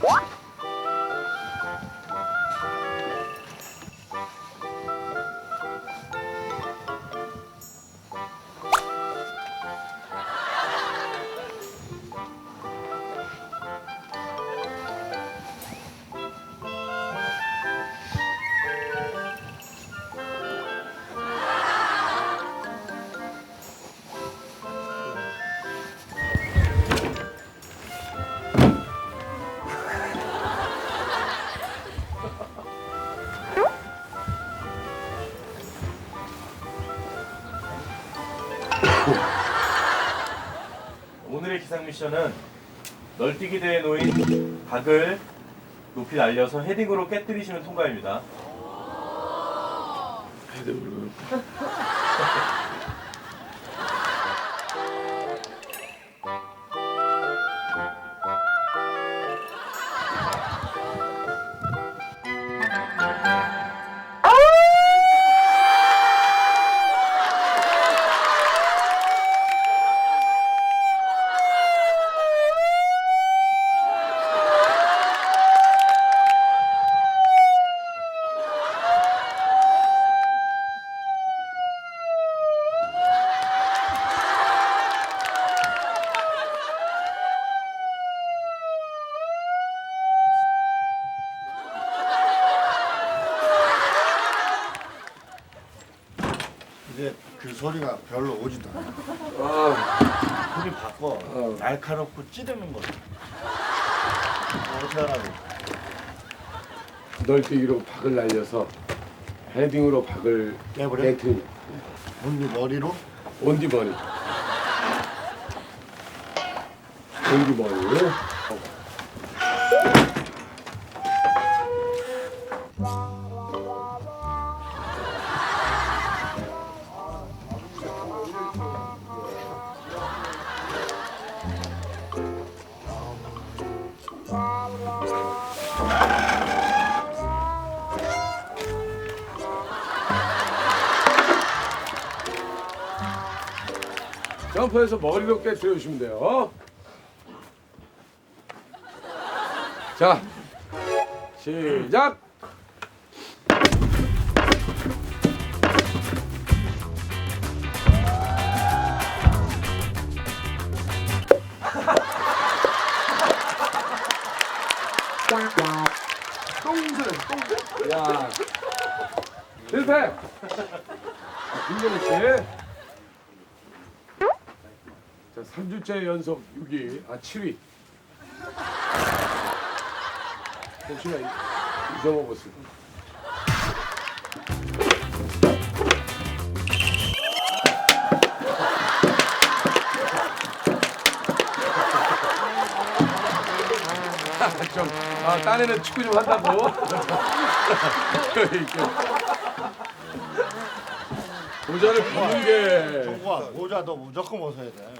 What? 미션은 널뛰기 대회에 놓인 각을 높이 날려서 헤딩으로 깨뜨리시면 통과입니다. 이제 그 소리가 별로 오지도 않아. 아, 소리 바꿔. 날카롭고 찌르는 거. 어떻게 하라고? 널뛰기로 박을 날려서 헤딩으로 박을 깨버려? 깨트리 언니 머리로? 온디버니 온디버니 점프해서 머리로 깨트려 주시면 돼요. 자 시작! 야 실패! 김정우 씨 자, 3주째 연속 6위, 아 7위. 혹시나 이- 잊어먹었을 좀, 아, 딴에는 축구 좀 한다고? 모자를 벗는 게 모자 너 무조건 벗어야 돼.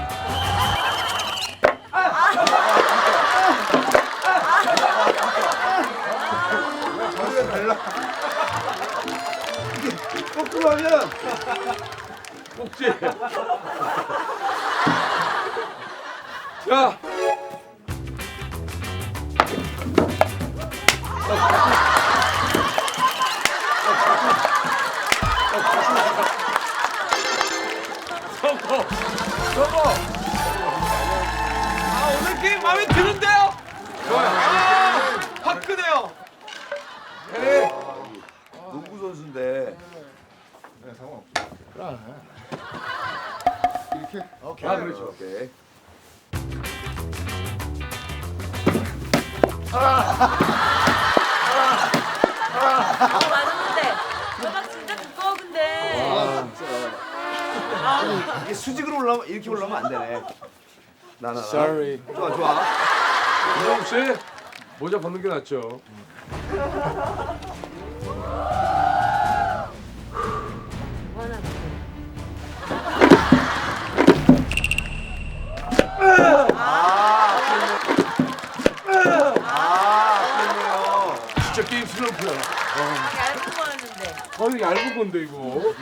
어? 벗어? 벗어? 거꾸로 하면 꼭지. 자. 이게 수직으로 올라면 이렇게 올라면 안 되네. 나나. Sorry. 좋아 좋아. 김용 씨. 모자 벗는 게 낫죠. 하나 진짜 게임 슬럼프야. 얇은 거였는데. 거의 얇은 건데 이거.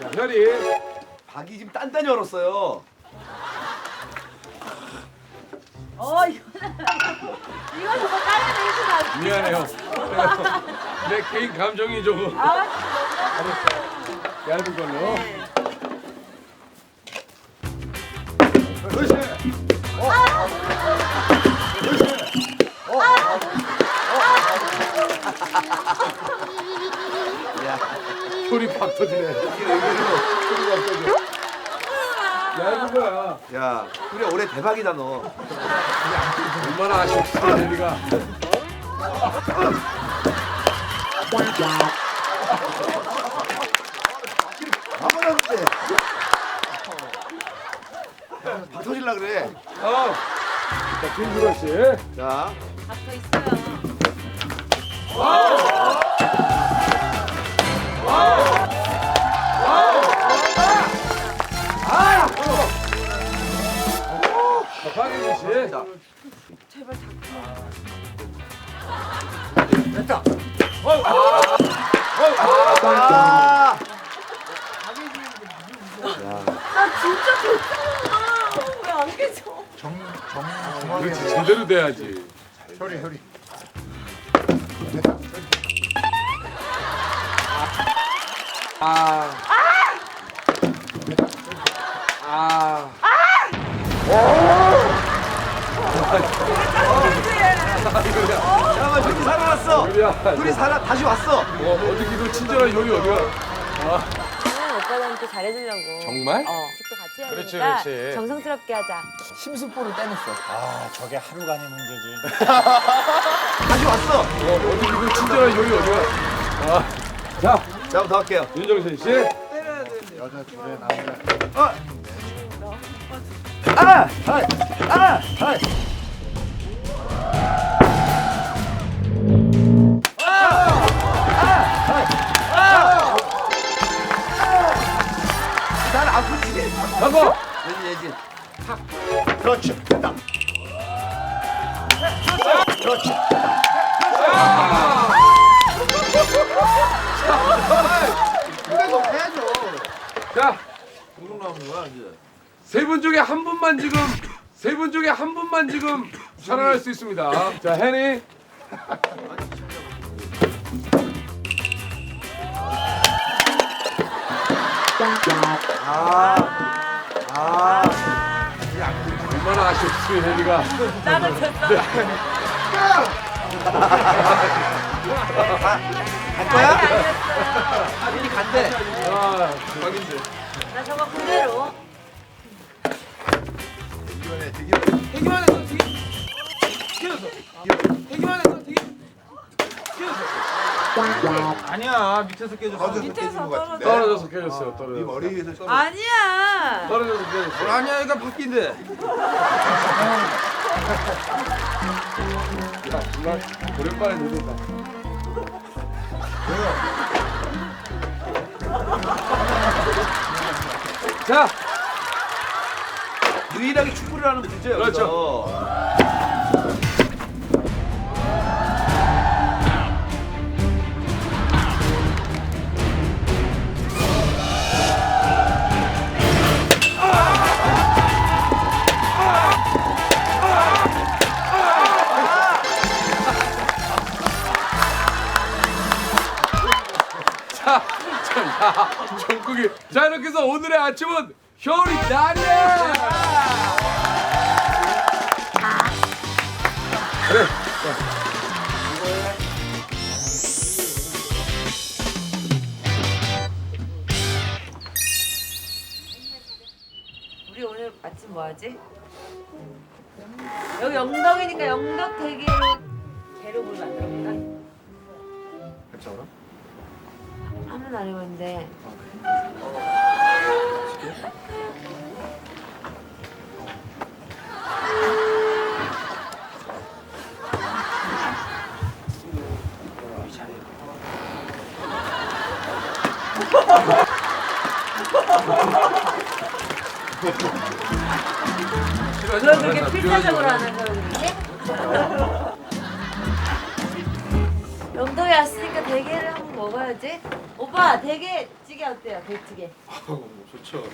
자 현이. 박이 지금 단단히 얼었어요. 어 이거 이거 정말 다른 레이스 미안해요. 내 개인 감정이 조금 아 얇은 걸로. 소리 팍 터지네. 소리가 팍 터져. 얇은 거야. 야, 우리 올해 대박이다 너. 얼마나 아쉽어 현이가. 아무나 그때. 박 터질라 그래. 어. 자 김준호 씨. 자, 박혀 있어요. 자 박인희 씨. 자. 제발 다 아, 나 진짜 좋다. 왜안 깨져? 그렇지 제대로 돼야지. 효리 효리. 아. 아. 잠깐만, 둘이 살아났어. 요리야. 둘이 살아 다시 왔어. 어, 어떻게 그 친절한 요리 어디가? 저는 오빠한테 잘해주려고. 정말? 어. 식도 같이 해야 그렇지, 되니까 그렇지. 정성스럽게 하자. 심술보를 떼냈어. 아 저게 하루간의 문제지. 다시 왔어. 어, 어떻게 그 친절한 요리 어디가? 아. 자, 자, 한번 더 할게요. 윤정선 씨. 여자 둘에 남자. 아, 하이, 아, 거야 이제. 세 분 중에 한 분만 지금 세 분 중에 한 분만 지금 살아날 수 있습니다. 자, 해니. 아, 얼마나 아쉽지, 해니가. 나는 됐어. 갈 거야? 아니었어. 아니 간대. 아, 대박인데. 나 저거 그대로. 이번에 되게 대기만 해서 되게 튀어서 대기만 해서 되게 튀어서 아니야 밑에서 깨졌어. 밑에서 떨어져. 떨어져서 깨졌어요, 네 떨어져. 머리 위에서 떨어. 아니야. 떨어져서 깨졌어요. 아니야 이거 바뀐데 야, 정말 오랜만에 노는다. 자, 유일하게 축구를 하는 문제예요. 그렇죠. 야, 정국이. 자, 이렇게 해서 오늘의 아침은 효리 날이야. 그래. 우리 오늘 아침 뭐 하지? 여기 영덕이니까 영덕 게로 하는 알림인데. 그걸 그렇게 필사적으로 하는 거였는데? 영도에 왔으니까 대게를 한번 먹어야지. 오빠 대게 찌개 어때요? 대찌개. 좋죠.